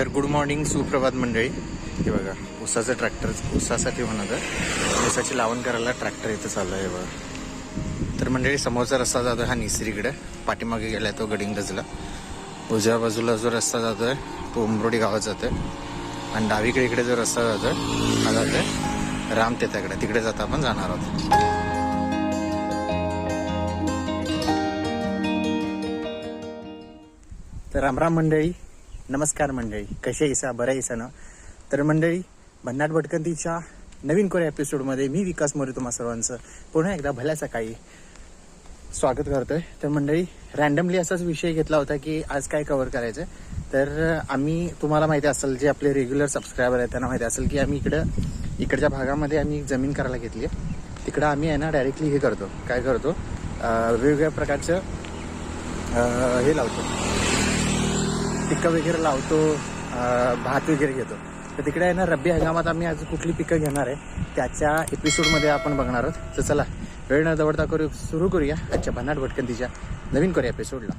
तर good morning सुप्रभात मंडळी. हे बघा उसाचं ट्रॅक्टर उसासाठी म्हणत उसाची लावण करायला ट्रॅक्टर इथं चालू आहे बघा. तर मंडळी समोरचा रस्ता जातो हा निसरीकडे. पाठीमागे गेलाय तो गडिंगजला उजव्या बाजूला जो रस्ता जातोय तो उमरोडी गावात जातो आहे आणि डावीकडे इकडे जो रस्ता जातो आहे हा जातो आहे तेथाकडे तिकडे जाता आपण जाणार आहोत. तर रामराम मंडळी नमस्कार मंडळी. कसे इसा? बरं इसा ना? तर मंडळी भन्नाट भटकंतीच्या नवीन कोऱ्या एपिसोडमध्ये मी विकास मोरे तुम्हा सर्वांचं पुन्हा एकदा भल्या सकाळी स्वागत करतोय. तर मंडळी रॅन्डमली असाच विषय घेतला होता की आज काय कव्हर करायचं तर आम्ही तुम्हाला माहिती असेल जे आपले रेग्युलर सबस्क्रायबर आहेत त्यांना माहिती असेल की आम्ही इकडं इकडच्या भागामध्ये आम्ही जमीन करायला घेतली आहे. तिकडं आम्ही आहे ना डायरेक्टली हे करतो. काय करतो? वेगवेगळ्या प्रकारचं हे लावतो. पिकं वगैरे लावतो भात वगैरे घेतो. तर तिकडे आहे ना रब्बी हंगामात आम्ही आज कुठली पिकं घेणार आहे त्याच्या एपिसोडमध्ये आपण बघणार आहोत. तर चला वेळ न दवडता करू सुरू करूया. आजच्या भन्नाट भटकंतीच्या नवीन करूया एपिसोडला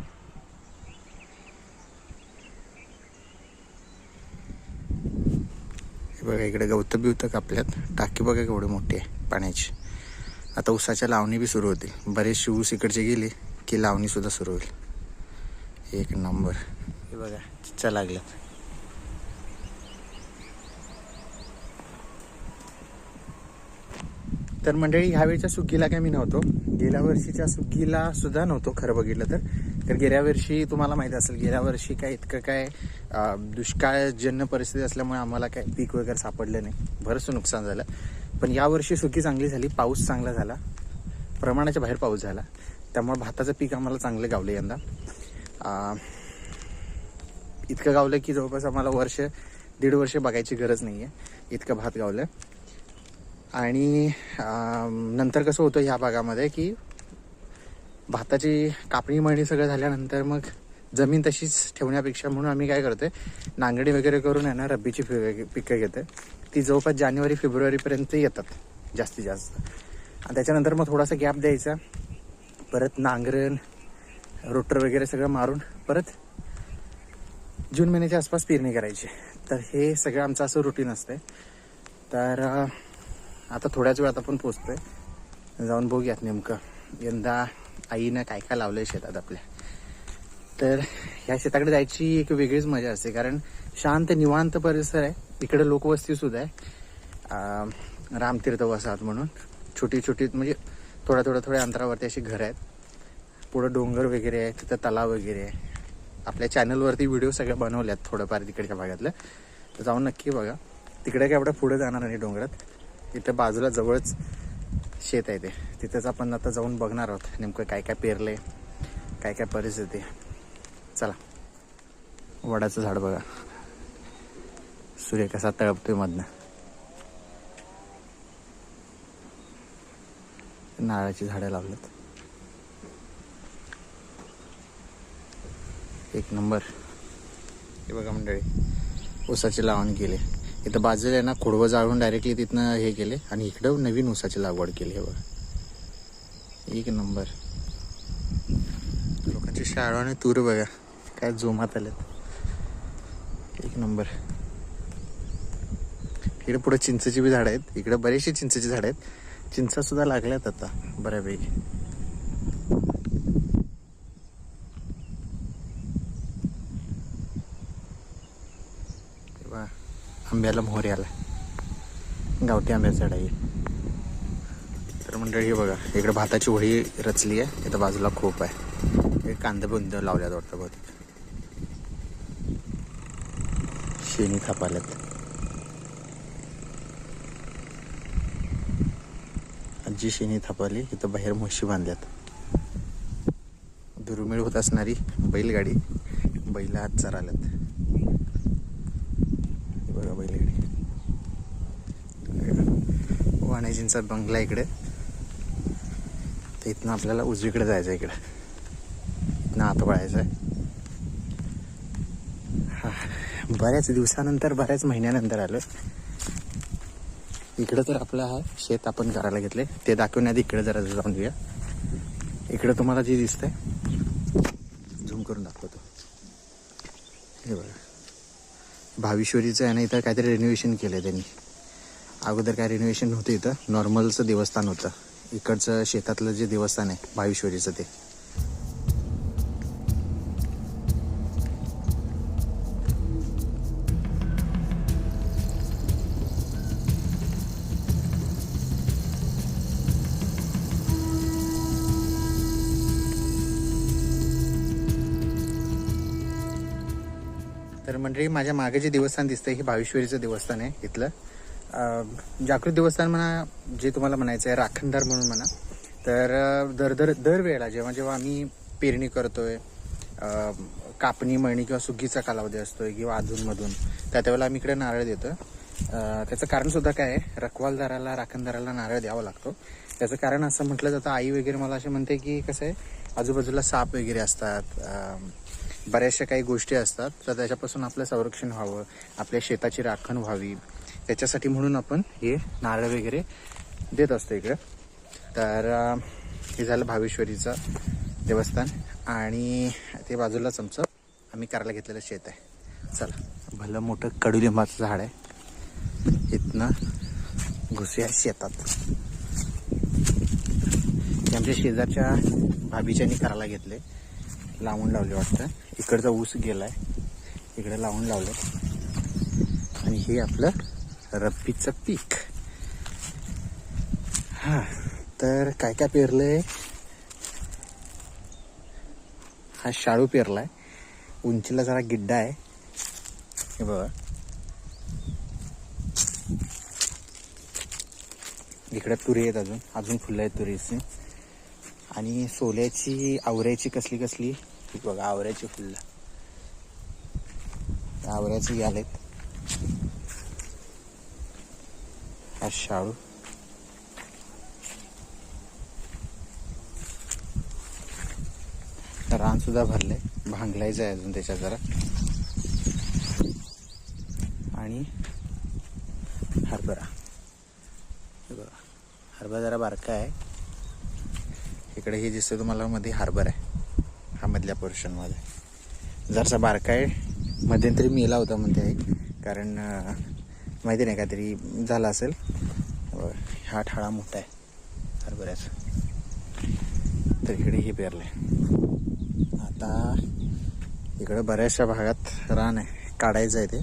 हे बघा इकडे गवतं बिवतं कापल्यात. टाकी बघा केवढी मोठी आहे पाण्याची. आता उसाच्या लावणी बी सुरू होते बरेचसे ऊस इकडचे गेले की लावणीसुद्धा सुरू होईल. एक नंबर. बघा चिच्चा लागल्यात. तर मंडळी ह्यावेळच्या सुगीला काय मी नव्हतो. गेल्या वर्षीच्या सुगीला सुद्धा नव्हतो खरं बघितलं तर. तर गेल्या वर्षी तुम्हाला माहिती असेल गेल्या वर्षी काय इतकं काय दुष्काळजन्य परिस्थिती असल्यामुळे आम्हाला काय पीक वगैरे सापडलं नाही. बरंचसं नुकसान झालं. पण यावर्षी सुगी चांगली झाली पाऊस चांगला झाला. प्रमाणाच्या बाहेर पाऊस झाला. त्यामुळे भाताचं पीक आम्हाला चांगलं गावलं यंदा. इतकं गावलं की जवळपास आम्हाला वर्ष दीड वर्ष बघायची गरज नाही आहे इतकं भात गावलं. आणि नंतर कसं होतं ह्या भागामध्ये की भाताची कापणी मळणी सगळं झाल्यानंतर मग जमीन तशीच ठेवण्यापेक्षा म्हणून आम्ही काय करतोय नांगडी वगैरे करून आहे ना रब्बीची फि पिकं घेते ती जवळपास जानेवारी फेब्रुवारीपर्यंत येतात जास्तीत जास्त. आणि त्याच्यानंतर मग थोडासा गॅप द्यायचा. परत नांगरण रोटर वगैरे सगळं मारून परत जून महिन्याच्या आसपास पेरणी करायची. तर हे सगळं आमचं असं रुटीन असतंय. तर आता थोड्याच वेळात आपण पोचतोय जाऊन बघूयात नेमकं. यंदा आईनं काय काय लावलंय शेतात आपल्या. तर ह्या शेताकडे जायची एक वेगळीच मजा असते. कारण शांत निवांत परिसर आहे. इकडे लोकवस्ती सुद्धा आहे. रामतीर्थ वसाहत म्हणून. छोटी छोटी म्हणजे थोड्या थोड्या थोड्या अंतरावरती अशी घरं आहेत. पुढं डोंगर वगैरे आहे तिथं तलाव वगैरे आहे. आपल्या चॅनलवरती व्हिडिओ सगळ्या बनवल्यात थोडंफार तिकडच्या भागातलं. तर जाऊन नक्की बघा. तिकडे काय एवढं पुढे जाणार नाही डोंगरात. इथं बाजूला जवळच शेत आहे ते. तिथंच आपण आता जाऊन बघणार आहोत नेमकं काय काय पेरलंय काय काय परिस्थिती चला. वडाचं झाड बघा. सूर्य कसा तळपतोय मधनं. नारळाची झाडं लावलेत. एक नंबर. हे बघा मंडळी ऊसाची लावण केली. इथं बाजूला आहे ना खोडवं जाळून डायरेक्टली तिथनं हे केले आणि इकडं नवीन ऊसाची लागवड केली हे बघा. एक नंबर. लोकांची शाळा आणि तूर बघा काय जोमात आलेत. एक नंबर. इकडे पुढे चिंचेची बी झाडं आहेत इकडे बरेचशी चिंचेची झाडं आहेत. चिंचा सुद्धा लागल्यात आता बऱ्यापैकी. आंब्याला मोहर आला गावठी आंब्याचा झाड तर मंडळी हे बघा इकडे भाताची होळी रचली आहे. इथं बाजूला खूप आहे. हे कांदे बुंद लावल्यात वाटतं बहुतेक. शेणी थापाल्यात. आजी शेणी थापाली इथं बाहेर म्हशी बांधल्यात. दुर्मिळ होत असणारी बैलगाडी बैल आज चराल्यात. बघा बघा इकडे वाण्याजींचा बंगला इकडे. तर इथनं आपल्याला उजवीकडे जायचं आहे इकडे. इथनं आत वळायचं आहे हां बऱ्याच दिवसानंतर बऱ्याच महिन्यानंतर आलं. इकडं तर आपलं हा शेत आपण करायला घेतले ते दाखवण्याआधी इकडे जरा जाऊन घेऊया इकडं तुम्हाला जे दिसतंय झूम करून दाखवतो हे बघा भावेश्वरीचं आहे ना इथं काहीतरी रिनोव्हेशन केलं आहे त्यांनी. अगोदर काय रिनोव्हेशन होतं इथं नॉर्मलचं देवस्थान होतं. इकडचं शेतातलं जे देवस्थान आहे भावेश्वरीचं ते. मंडळी माझ्या मागे जे देवस्थान दिसतंय हे भावेश्वरीचं देवस्थान आहे इथलं. जागृत देवस्थान म्हणा जे तुम्हाला म्हणायचं आहे राखणदार म्हणून म्हणा. तर दर दर दरवेळेला जेव्हा जेव्हा आम्ही पेरणी करतोय कापणी मळणी किंवा सुगीचा कालावधी असतोय किंवा अधूनमधून त्या त्यावेळेला आम्ही इकडे नारळ देतो त्याचं कारण सुद्धा काय आहे रखवालदाराला राखणदाराला नारळ द्यावा लागतो. त्याचं कारण असं म्हटलं जातं आई वगैरे मला असे म्हणते की कसं आहे आजूबाजूला साप वगैरे असतात बऱ्याचशा काही गोष्टी असतात तर त्याच्यापासून आपलं संरक्षण व्हावं आपल्या शेताची राखण व्हावी. त्याच्यासाठी म्हणून आपण हे नारळ वगैरे देत असतो इकडं. तर हे झालं भावेश्वरीचं देवस्थान आणि ते बाजूलाच आमचं आम्ही करायला घेतलेलं शेत आहे. चला. भलं मोठं कडुलिंबाचं झाड आहे. इथनं घुसूया शेतात. आमच्या शेजारच्या भाभीच्यानी करायला घेतले लावून लावले वाटतं. इकडचा ऊस गेला आहे इकडे लावून लावलं. आणि हे आपलं रब्बीचं पीक. हा तर काय काय पेरलंय? हा शाळू पेरलाय. उंचीला जरा गिड्डा आहे. हे बघा. इकडे तुरी आहेत अजून. अजून फुलं आहेत तुरीची. आणि सोल्याची आवऱ्याची कसली कसली? ही बघा आवऱ्याची फुलं. आवऱ्याची आलेत हा शाळू. रान सुद्धा भरलंय. भांगलायचं आहे अजून त्याच्या जरा. आणि हरभरा. हरभरा जरा बारका आहे. इकडे हे दिसतं तुम्हाला मध्ये हरभरा आहे. मधल्या पोर्शनमध्ये जरसा बारकाय मध्यंतरी मेला होता म्हणते आहे कारण माहिती नाही काहीतरी झाला असेल. हा ठाळा मोठा आहे. हरभऱ्याचा. तर इकडे हे पेरलं आहे आता इकडं बऱ्याचशा भागात रान आहे. काढायचं आहे ते.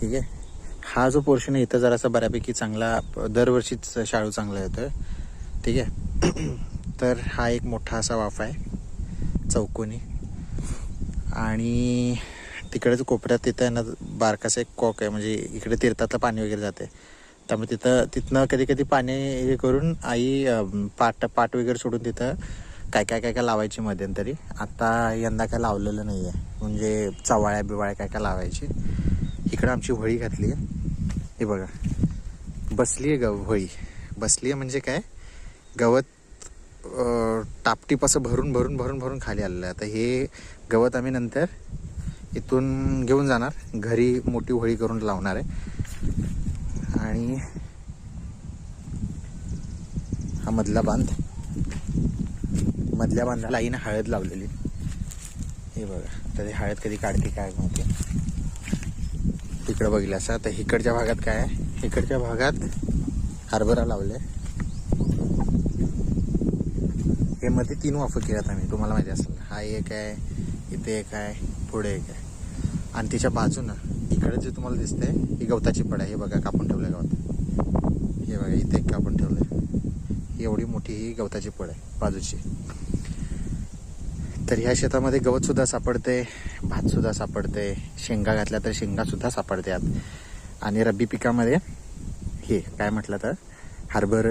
ठीक आहे? हा जो पोर्शन आहे इथं जरासा बऱ्यापैकी चांगला दरवर्षीच शाळू चांगला येतो ठीक आहे? तर हा एक मोठा असा वाफा आहे. चौकोनी. आणि तिकडेच कोपऱ्यात तिथं आहे ना बारकासा एक कॉक आहे म्हणजे इकडे तीर्थातलं पाणी वगैरे जाते त्यामुळे तिथं तिथनं कधी कधी पाणी हे करून आई पाट पाट वगैरे सोडून तिथं काय काय काय काय लावायची मध्यंतरी. आता यंदा काय लावलेलं नाही आहे म्हणजे चवाळ्या बिवाळ्या काय काय लावायची. इकडं आमची होळी घातली आहे. हे बघा. बसली आहे गव होळी. बसली आहे म्हणजे काय? गवत टापटीप असं भरून भरून भरून भरून खाली आलेलं आहे. आता हे गवत आम्ही नंतर इथून घेऊन जाणार. घरी मोठी होळी करून लावणार आहे. आणि हा मधला बांध. मधल्या बांधाला आईनं हळद लावलेली. हे बघा. तर हे हळद कधी काढते काय माहिती. तिकडं बघितलं असं. तर इकडच्या भागात काय आहे? इकडच्या भागात हरभरा लावले हे मध्ये तीन वाफं केल्यात आम्ही तुम्हाला माहिती असेल. हा एक आहे इथे एक आहे पुढे एक आहे. आणि तिच्या बाजूनं इकडे जे तुम्हाला दिसतंय ही गवताची पड आहे. हे बघा कापून ठेवलं आहे गवत. हे बघा इथे एक कापून ठेवलं ही एवढी मोठी ही गवताची पड आहे बाजूची. तर ह्या शेतामध्ये गवत सुद्धा सापडते भात सुद्धा सापडते शेंगा घातल्या तर शेंगा सुद्धा सापडतात आणि रब्बी पिकामध्ये हे काय म्हटलं तर हरभर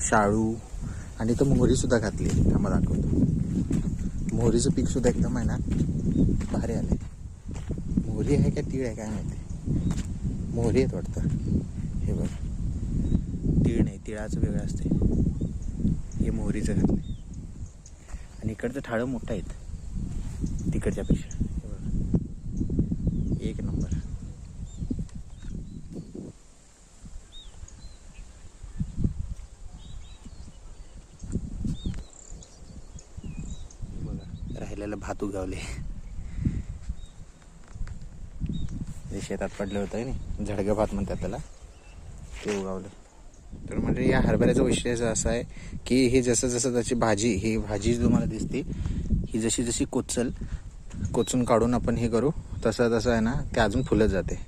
शाळू आणि तो मोहरीसुद्धा घातली त्यामध्ये दाखवतो. मोहरीचं पीकसुद्धा एकदम आहे ना भारी आलं आहे मोहरी आहे का तीळ आहे काय माहिती. मोहरी आहेत वाटतं. हे बघ. तीळ नाही तिळाचं वेगळं असते हे मोहरीचं घातलं आणि इकडचं ठाळं मोठं आहेत. तिकडच्यापेक्षा हे एक नंबर. बघा राहिलेलं जे शेतात पडलं होतं ना झडगं भात म्हणतात त्याला. ते उगावलं. तर म्हणजे या हरभऱ्याचं वैशिष्ट्य असं आहे की हे जसं जसं त्याची भाजी ही भाजी तुम्हाला दिसते ही जशी जशी कोचल कोचून काढून आपण हे करू तसं तसं आहे ना ते अजून फुलत जाते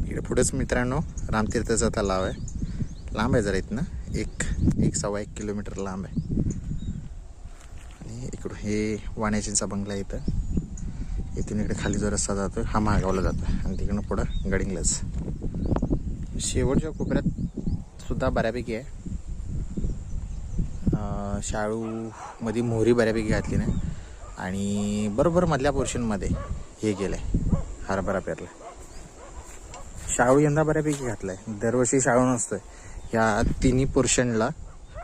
इकडे पुढेच मित्रांनो रामतीर्थाचा तलाव आहे. लांब आहे जरा इथनं. एक एक सव्वा एक किलोमीटर लांब आहे. आणि इकडून हे वाण्याचींचा बंगला आहे इथं. इथून इकडे खाली जो रस्ता जातो हा महागावला जातो आणि तिकडनं पुढं गडिंगलाच शेवटच्या कोपऱ्यात सुद्धा बऱ्यापैकी आहे. शाळूमध्ये मोहरी बऱ्यापैकी घातली नाही. आणि बरोबर मधल्या पोर्शनमध्ये हे गेलं आहे हरभरा पेरला. शाळू यंदा बऱ्यापैकी घातलाय. दरवर्षी शाळू नसतोय. या तिन्ही पोर्शनला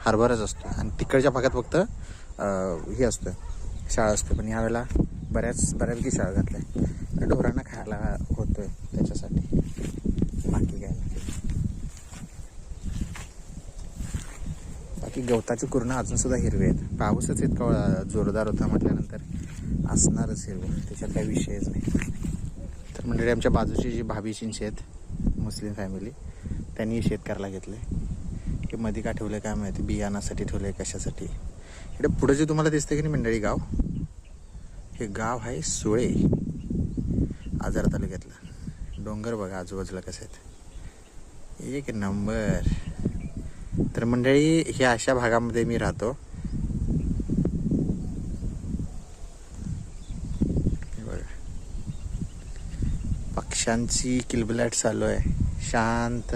हरभराच असतो आणि तिकडच्या भागात फक्त हे असतं शाळा असते. पण यावेळेला बऱ्याच बऱ्यापैकी शाळा घातलाय. ढोरांना खायला होतोय त्याच्यासाठी. बाकी काय बाकी गवताची कुरणं अजून सुद्धा हिरवे आहेत. पाऊसच इतका जोरदार होता म्हटल्यानंतर असणारच हिरवं. त्याच्यात काही विषयच नाही. तर मंडळी आमच्या बाजूची जी भाभी भाभीची आहेत मुस्लिम फॅमिली त्यांनी शेतकऱ्याला घेतलं घेतले हे मध्ये का ठेवलं काय माहिती बियाणासाठी ठेवलंय कशासाठी. इकडे पुढे जे तुम्हाला दिसतं की नाही मंडळी गाव हे गाव आहे सुळे आजार तालुक्यातलं. डोंगर बघा आजूबाजूला कसं आहेत. एक नंबर. तर मंडळी हे अशा भागामध्ये मी राहतो हे बघा पक्ष्यांची किलबिलाट चालू आहे. शांत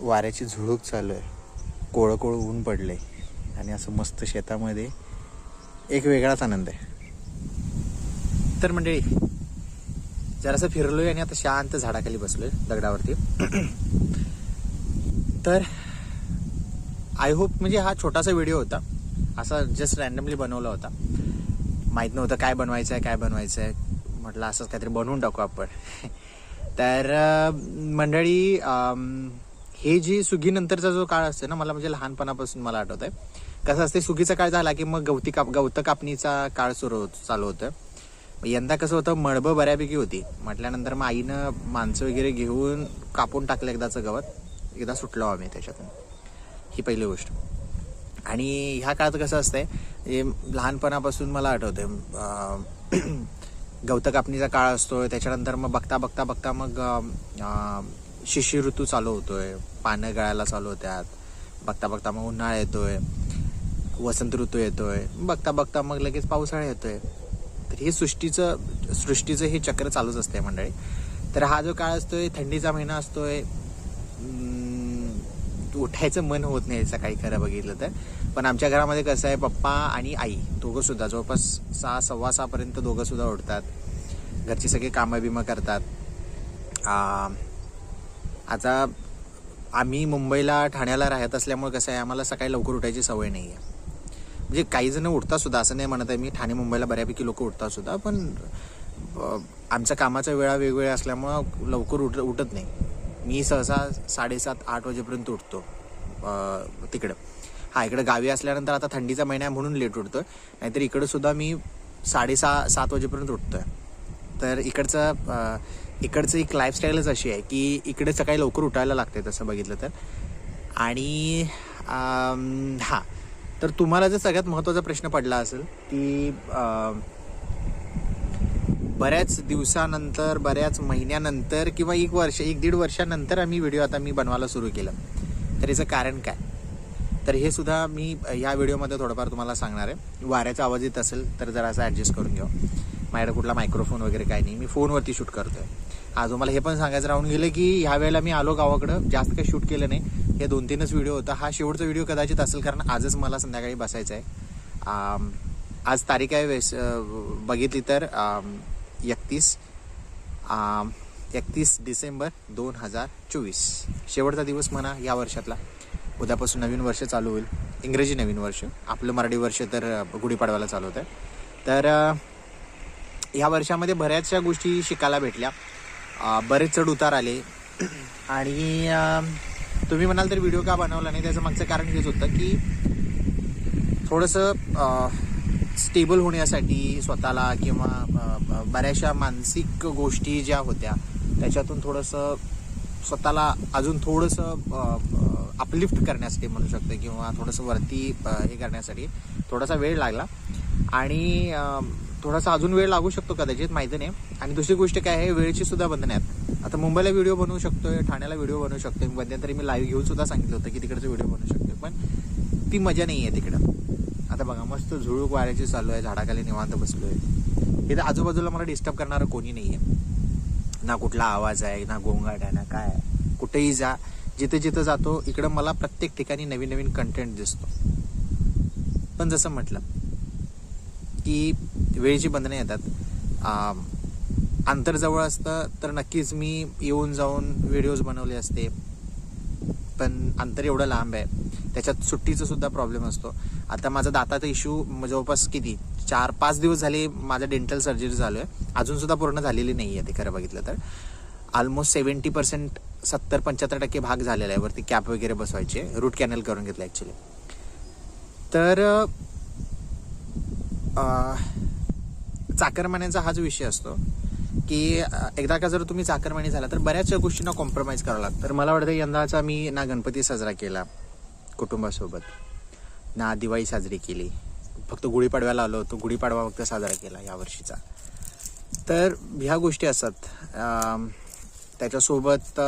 वाऱ्याची झुळूक चालू आहे. कोळं कोळं ऊन पडले आणि असं मस्त शेतामध्ये एक वेगळाच आनंद आहे. तर मंडळी जरासं फिरलोय आणि आता शांत झाडाखाली बसलोय दगडावरती. तर आय होप म्हणजे हा छोटासा व्हिडिओ होता. असा जस्ट रॅन्डमली बनवला होता. माहीत नव्हतं काय बनवायचं आहे काय बनवायचं आहे म्हटलं असंच काहीतरी बनवून टाकू आपण. तर मंडळी हे जी सुगीनंतरचा जो काळ असतो ना मला म्हणजे लहानपणापासून मला आठवत आहे कसं असते सुगीचा काळ झाला की मग गवती काप गवत कापणीचा काळ सुरू होत चालू होतं. मग यंदा कसं होतं मळबं बऱ्यापैकी होती. म्हटल्यानंतर मग आईनं माणसं वगैरे घेऊन कापून टाकलं एकदाचं गवत. एकदा सुटलो आम्ही त्याच्यातून. ही पहिली गोष्ट. आणि ह्या काळात कसं असतंय लहानपणापासून मला आठवतंय. गवत कापणीचा काळ असतोय त्याच्यानंतर मग बघता बघता बघता मग शिशी ऋतू चालू होतोय. पानं गळायला चालू होत्यात बघता बघता मग उन्हाळा येतोय. वसंत ऋतू येतोय. बघता बघता मग लगेच पावसाळा येतोय. तर हे सृष्टीचं सृष्टीचं हे चक्र चालूच असते मंडळी. तर हा जो काळ असतोय थंडीचा महिना असतोय. उठायचं मन होत नाही सकाळी खरं बघितलं तर. पण आमच्या घरामध्ये कसं आहे पप्पा आणि आई दोघं सुद्धा जवळपास सहा सव्वा सहापर्यंत दोघं सुद्धा उठतात. घरची सगळी कामं बिमं करतात. आता आम्ही मुंबईला ठाण्याला राहत असल्यामुळे कसं आहे आम्हाला सकाळी लवकर उठायची सवय नाही आहे म्हणजे काही जण उठतात सुद्धा असं नाही म्हणत आहे मी ठाणे मुंबईला बऱ्यापैकी लोक उठतासुद्धा पण आमच्या कामाचा वेळा वेगवेगळ्या असल्यामुळं लवकर उठ उठत नाही. मी सहसा साडेसात आठ वाजेपर्यंत उठतो. तिकडं. हा इकडं गावी असल्यानंतर आता थंडीचा महिना आहे म्हणून लेट उठतोय. नाहीतर इकडं सुद्धा मी साडेसहा सात वाजेपर्यंत उठतोय. तर इकडचं इकडचं एक लाईफस्टाईलच अशी आहे की इकडे सकाळी लवकर उठायला लागते तसं बघितलं तर. आणि हां हा. तर तुम्हाला जर सगळ्यात महत्त्वाचा प्रश्न पडला असेल की बऱ्याच दिवसानंतर बऱ्याच महिन्यानंतर किंवा एक वर्ष एक दीड वर्षानंतर आम्ही व्हिडिओ आता मी बनवायला सुरू केलं. तर याचं कारण काय? तर हे सुद्धा मी या व्हिडिओमध्ये थोडंफार तुम्हाला सांगणार आहे. वाऱ्याचा आवाज येत असेल तर जरा असं ॲडजस्ट करून घ्या. माझ्याकडे कुठला मायक्रोफोन वगैरे काही नाही. मी फोनवरती शूट करतोय. आज तुम्हाला हे पण सांगायचं राहून गेलं की ह्या वेळेला मी आलो गावाकडं. जास्त काही शूट केलं नाही. हे दोन तीनच व्हिडिओ होता. हा शेवटचा व्हिडिओ कदाचित असेल कारण आजच मला संध्याकाळी बसायचं आहे आज तारीख आहे वेस बघितली तर एकतीस एकतीस डिसेंबर दोन हजार चोवीस. शेवटचा दिवस म्हणा या वर्षातला. उद्यापासून नवीन वर्ष चालू होईल. इंग्रजी नवीन वर्ष. आपलं मराठी वर्ष तर गुढीपाडव्याला गुढीपाडवायला चालू होतं तर ह्या वर्षामध्ये बऱ्याचशा गोष्टी शिकायला भेटल्या. बरेच चढ उतार आले. आणि तुम्ही म्हणाल तर व्हिडिओ का बनवला नाही? त्याचं मागचं कारण हेच होतं की थोडंसं स्टेबल होण्यासाठी स्वतःला किंवा बऱ्याचशा मानसिक गोष्टी ज्या होत्या त्याच्यातून थोडंसं स्वतःला अजून थोडंसं अपलिफ्ट करण्यासाठी म्हणू शकतो किंवा थोडंसं वरती हे करण्यासाठी थोडासा वेळ लागला. आणि थोडासा अजून वेळ लागू शकतो कदाचित माहिती नाही. आणि दुसरी गोष्ट काय आहे वेळेची सुद्धा बंधने आहेत आता मुंबईला व्हिडिओ बनवू शकतोय ठाण्याला व्हिडिओ बनवू शकतोय. मध्यंतरी मी लाईव्ह घेऊन सुद्धा सांगितलं होतं की तिकडचं व्हिडिओ बनवू शकतोय. पण ती मजा नाही आहे तिकडं. आता बघा मस्त झुळूक वाऱ्याची चालू आहे झाडाखाली निवांत बसलो आहे इथं आजूबाजूला मला डिस्टर्ब करणारं कोणी नाही आहे ना कुठला आवाज आहे ना गोंगाट आहे ना काय आहे. कुठेही जा जिथे जिथं जातो इकडं मला प्रत्येक ठिकाणी नवीन नवीन कंटेंट दिसतो. पण जसं म्हटलं की वेळेची बंधने येतात. आम, अंतर जवळ असतं तर नक्कीच मी येऊन जाऊन व्हिडिओज बनवले असते. पण अंतर एवढं लांब आहे. त्याच्यात सुट्टीचा सुद्धा प्रॉब्लेम असतो. आता माझा दाताचा इश्यू जवळपास किती? चार पाच दिवस झाले माझं डेंटल सर्जरी झालो आहे अजून सुद्धा पूर्ण झालेली नाही आहे ते खरं बघितलं तर. ऑलमोस्ट सेवन्टी पर्सेंट सत्तर पंच्याहत्तर टक्के भाग झालेला आहे. वरती कॅप वगैरे बसवायचे रूट कॅनल करून घेतलं ॲक्च्युली तर अं, चाकरमान्यांचा हाच विषय असतो की एकदा का जर तुम्ही चाकरमानी झाला तर बऱ्याचशा गोष्टींना कॉम्प्रोमाइज करावं लागतं. तर मला वाटतं यंदाचा मी ना गणपती साजरा केला कुटुंबासोबत. ना दिवाळी साजरी केली. फक्त गुढीपाडव्याला आलो होतो. गुढीपाडवा फक्त साजरा केला या वर्षीचा. तर ह्या गोष्टी असतात. त्याच्यासोबत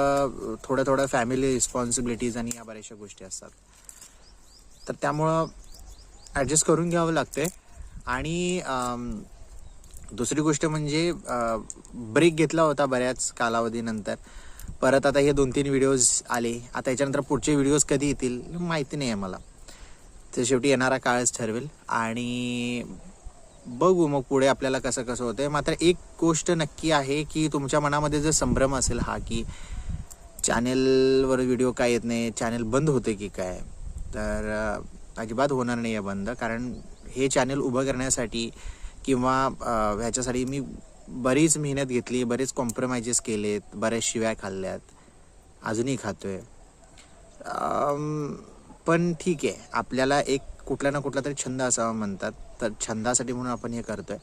थोड्या थोड्या फॅमिली रिस्पॉन्सिबिलिटीज आणि या बऱ्याचशा गोष्टी असतात. तर त्यामुळं ॲडजस्ट करून घ्यावं लागते आणि दुसरी गोष्ट म्हणजे ब्रेक घेतला होता बऱ्याच कालावधीनंतर. परत आता हे दोन तीन व्हिडिओज आले. आता याच्यानंतर पुढचे व्हिडिओज कधी येतील माहिती नाही आहे मला. ते शेवटी येणारा काळच ठरवेल. आणि बघू मग पुढे आपल्याला कसं कसं होतंय. मात्र एक गोष्ट नक्की आहे की तुमच्या मनामध्ये जर संभ्रम असेल हा की चॅनेलवर व्हिडिओ काय येत नाही चॅनेल बंद होते की काय तर अजिबात होणार नाही आहे बंद. कारण हे चॅनेल उभं करण्यासाठी किंवा ह्याच्यासाठी मी बरीच मेहनत घेतली बरेच कॉम्प्रोमाइजेस केलेत बऱ्याच शिव्या खाल्ल्यात. अजूनही खातोय. पण ठीक आहे. आपल्याला एक कुठला ना कुठला तरी छंद असावा म्हणतात. तर छंदासाठी म्हणून आपण हे करतोय.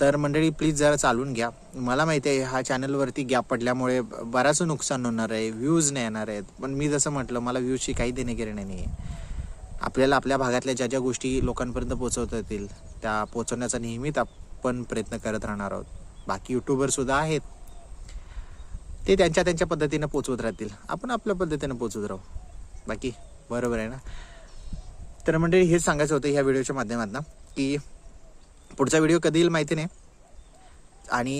तर मंडळी प्लीज जरा चालून घ्या. मला माहिती आहे हा चॅनलवरती गॅप पडल्यामुळे बराच नुकसान होणार आहे. व्ह्यूज नाही येणार आहेत. पण मी जसं म्हटलं मला व्ह्यूजची काही देणे नाही आहे आपल्याला आपल्या भागातल्या ज्या ज्या गोष्टी लोकांपर्यंत पोचवता येतील त्या पोचवण्याचा नेहमीच आपण प्रयत्न करत राहणार आहोत. बाकी युट्यूबर सुद्धा आहेत. ते त्यांच्या त्यांच्या पद्धतीनं पोचवत राहतील. आपण आपल्या पद्धतीनं पोचवत राहू. बाकी बरोबर आहे ना? तर म्हणजे हेच सांगायचं होतं ह्या व्हिडिओच्या माध्यमातून की पुढचा व्हिडिओ कधी येईल माहिती नाही. आणि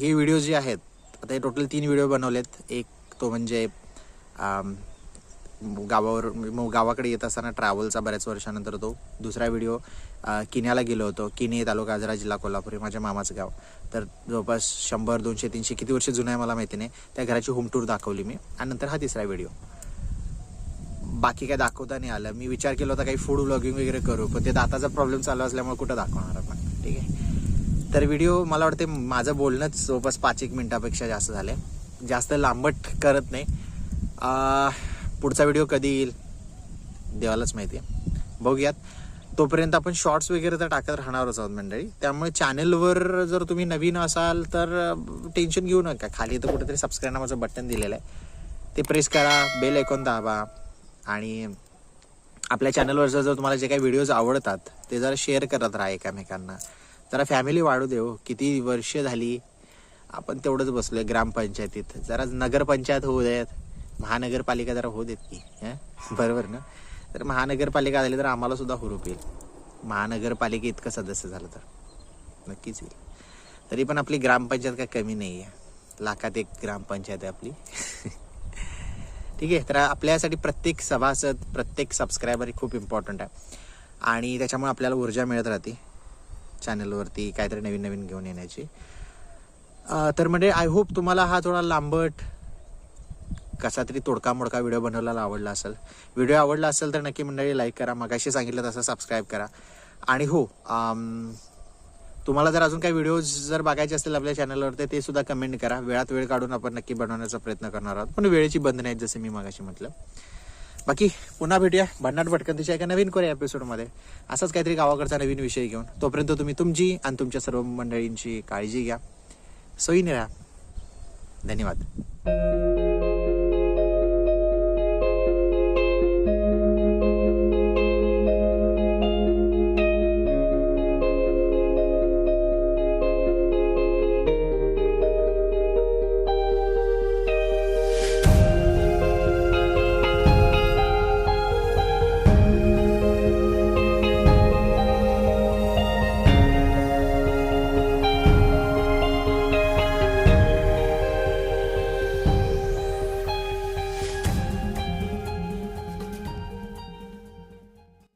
हे व्हिडिओ जे आहेत आता हे टोटल तीन व्हिडिओ बनवलेत. एक तो म्हणजे गावावर मग गावाकडे येत असताना ट्रॅव्हलचा बऱ्याच वर्षानंतर तो दुसरा व्हिडिओ किन्याला गेलो होतो. किने तालुका आजरा जिल्हा कोल्हापूर हे माझ्या मामाचं गाव. तर जवळपास शंभर दोनशे तीनशे किती वर्ष जुनं आहे मला माहिती नाही. त्या घराची होम टूर दाखवली मी आणि नंतर हा तिसरा व्हिडिओ. बाकी काय दाखवता नाही आलं. मी विचार केला होता काही फूड व्लॉगिंग वगैरे करू पण ते दाताचा प्रॉब्लेम चालू असल्यामुळे कुठं दाखवणार आपण? ठीक आहे. तर व्हिडिओ मला वाटते माझं बोलणंच जवळपास पाच एक मिनिटापेक्षा जास्त झालं जास्त लांबट करत नाही. पुढचा व्हिडिओ कधी येईल देवालाच माहिती आहे. बघूयात. तोपर्यंत आपण शॉर्ट्स वगैरे तर टाकत राहणारच आहोत मंडळी. त्यामुळे चॅनेलवर जर तुम्ही नवीन असाल तर टेन्शन घेऊ नका. खाली तर कुठेतरी सबस्क्राईब नावाचं बटन दिलेलं आहे. ते प्रेस करा बेल ऐकून दाबा आणि आपल्या चॅनलवर जर जर तुम्हाला जे काही व्हिडिओज आवडतात ते जरा शेअर करत राहा एकमेकांना. जरा फॅमिली वाढू देऊ. किती वर्ष झाली आपण तेवढंच बसलोय ग्रामपंचायतीत. जरा नगरपंचायत होऊ देत. महानगरपालिका जरा होऊ देत की बरोबर ना? तर महानगरपालिका झाली तर आम्हाला सुद्धा हुरूप येईल. महानगरपालिके इतकं सदस्य झालं तर. नक्कीच येईल. तरी पण आपली ग्रामपंचायत काय कमी नाही आहे लाखात एक ग्रामपंचायत आहे आपली. ठीक आहे तर आपल्यासाठी प्रत्येक सभासद प्रत्येक सबस्क्रायबर हे खूप इम्पॉर्टंट आहे. आणि त्याच्यामुळे आपल्याला ऊर्जा मिळत राहते. चॅनलवरती काहीतरी नवीन नवीन घेऊन येण्याची. तर म्हणजे आय होप तुम्हाला हा थोडा लांबट कसा तरी तोडका मोडका व्हिडिओ बनवलेला आवडला असेल. व्हिडिओ आवडला असेल तर नक्की मंडळी लाईक करा मगाशी सांगितलं तसं सबस्क्राईब करा. आणि हो तुम्हाला जर अजून काही व्हिडिओज जर बघायचे असतील आपल्या चॅनलवर तर ते सुद्धा कमेंट करा. वेळात वेळ काढून आपण नक्की बनवण्याचा प्रयत्न करणार आहोत. पण वेळेची बंद नाहीत जसं मी मागाशी म्हटलं. बाकी पुन्हा भेटूया. भन्नाट भटकंतीच्या एका नवीन कोऱ्या एपिसोडमध्ये असाच काहीतरी गावाकडचा नवीन विषय घेऊन. तोपर्यंत तुम्ही तुमची आणि तुमच्या सर्व मंडळींची काळजी घ्या. सोयीने राहा. धन्यवाद.